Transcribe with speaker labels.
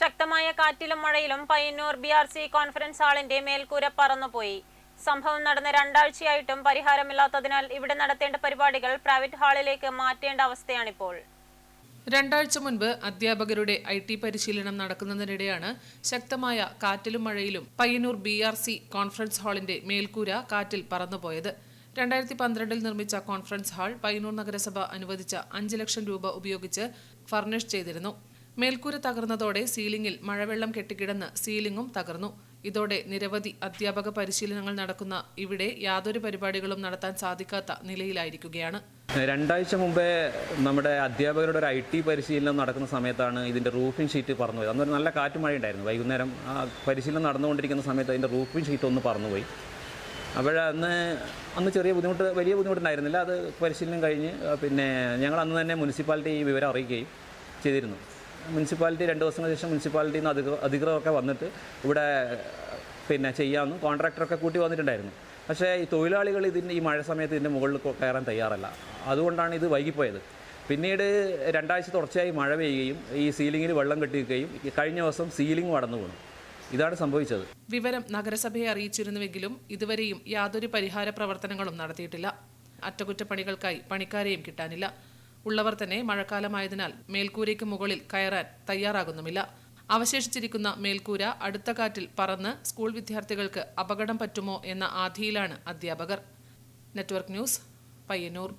Speaker 1: ശക്തമായ കാറ്റിലും മഴയിലും Payyanur B R C conference ഹാളിന്റെ മേൽക്കൂര പറന്നുപോയി. സംഭവം നടന്ന രണ്ടാഴ്ചയായിട്ടും പരിഹാരമില്ലാത്തതിനാൽ ഇവിടെ നടത്തേണ്ട പരിപാടികൾ പ്രൈവറ്റ് ഹാളിലേക്ക് മാറ്റേണ്ട അവസ്ഥയാണിപ്പോൾ.
Speaker 2: രണ്ടാഴ്ച മുൻപ് അധ്യാപകരുടെ ഐ ടി പരിശീലനം നടക്കുന്നതിനിടെയാണ് ശക്തമായ കാറ്റിലും മഴയിലും Payyanur B R C conference ഹാളിന്റെ മേൽക്കൂര കാറ്റിൽ പറന്നുപോയത്. രണ്ടായിരത്തി പന്ത്രണ്ടിൽ നിർമ്മിച്ച കോൺഫറൻസ് ഹാൾ പയ്യന്നൂർ നഗരസഭ അനുവദിച്ച അഞ്ച് ലക്ഷം രൂപ ഉപയോഗിച്ച് ഫർണിഷ് ചെയ്തിരുന്നു. മേൽക്കൂര തകർന്നതോടെ സീലിംഗിൽ മഴവെള്ളം കെട്ടിക്കിടന്ന് സീലിംഗും തകർന്നു. ഇതോടെ നിരവധി അധ്യാപക പരിശീലനങ്ങൾ നടക്കുന്ന ഇവിടെ യാതൊരു പരിപാടികളും നടത്താൻ സാധിക്കാത്ത നിലയിലായിരിക്കുകയാണ്.
Speaker 3: രണ്ടാഴ്ച മുമ്പേ നമ്മുടെ അധ്യാപകരുടെ ഒരു ഐ ടി പരിശീലനം നടക്കുന്ന സമയത്താണ് ഇതിന്റെ റൂഫിംഗ് ഷീറ്റ് പറന്നുപോയി അന്നൊരു നല്ല കാറ്റ് മഴ ഉണ്ടായിരുന്നു വൈകുന്നേരം ആ പരിശീലനം നടന്നുകൊണ്ടിരിക്കുന്ന സമയത്ത് അതിന്റെ റൂഫിംഗ് ഷീറ്റ് ഒന്ന് പറന്നുപോയി. അപ്പോൾ അന്ന് അന്ന് ചെറിയ ബുദ്ധിമുട്ട് വലിയ ബുദ്ധിമുട്ടുണ്ടായിരുന്നില്ല. അത് പരിശീലനം കഴിഞ്ഞ് പിന്നെ ഞങ്ങൾ അന്ന് തന്നെ മുനിസിപ്പാലിറ്റി ഈ വിവരം അറിയിക്കുകയും ചെയ്തിരുന്നു. മുനിസിപ്പാലിറ്റി രണ്ട് ദിവസങ്ങൾക്ക് ശേഷം മുനിസിപ്പാലിറ്റിയിൽ നിന്ന് അധികൃ അധികൃതരൊക്കെ വന്നിട്ട് ഇവിടെ പിന്നെ ചെയ്യാമെന്നും കോൺട്രാക്ടറൊക്കെ കൂട്ടി വന്നിട്ടുണ്ടായിരുന്നു. പക്ഷേ ഈ തൊഴിലാളികൾ ഇതിന്റെ ഈ മഴ സമയത്ത് ഇതിന്റെ മുകളിൽ കയറാൻ തയ്യാറല്ല. അതുകൊണ്ടാണ് ഇത് വൈകിപ്പോയത്. പിന്നീട് രണ്ടാഴ്ച തുടർച്ചയായി മഴ പെയ്യുകയും ഈ സീലിങ്ങിൽ വെള്ളം കെട്ടിയിരിക്കുകയും ഈ കഴിഞ്ഞ ദിവസം സീലിംഗ് വടന്നു വീണു ഇതാണ് സംഭവിച്ചത്.
Speaker 2: വിവരം നഗരസഭയെ അറിയിച്ചിരുന്നുവെങ്കിലും ഇതുവരെയും യാതൊരു പരിഹാര പ്രവർത്തനങ്ങളും നടത്തിയിട്ടില്ല. അറ്റകുറ്റപ്പണികൾക്കായി പണിക്കാരെയും കിട്ടാനില്ല. ഉള്ളവർ തന്നെ മഴക്കാലമായതിനാൽ മേൽക്കൂരയ്ക്ക് മുകളിൽ കയറാൻ തയ്യാറാകുന്നുമില്ല. അവശേഷിച്ചിരിക്കുന്ന മേൽക്കൂര അടുത്ത കാറ്റിൽ പറന്ന് സ്കൂൾ വിദ്യാർത്ഥികൾക്ക് അപകടം പറ്റുമോ എന്ന ആധിയിലാണ് അധ്യാപകർ. Network news Payyanur.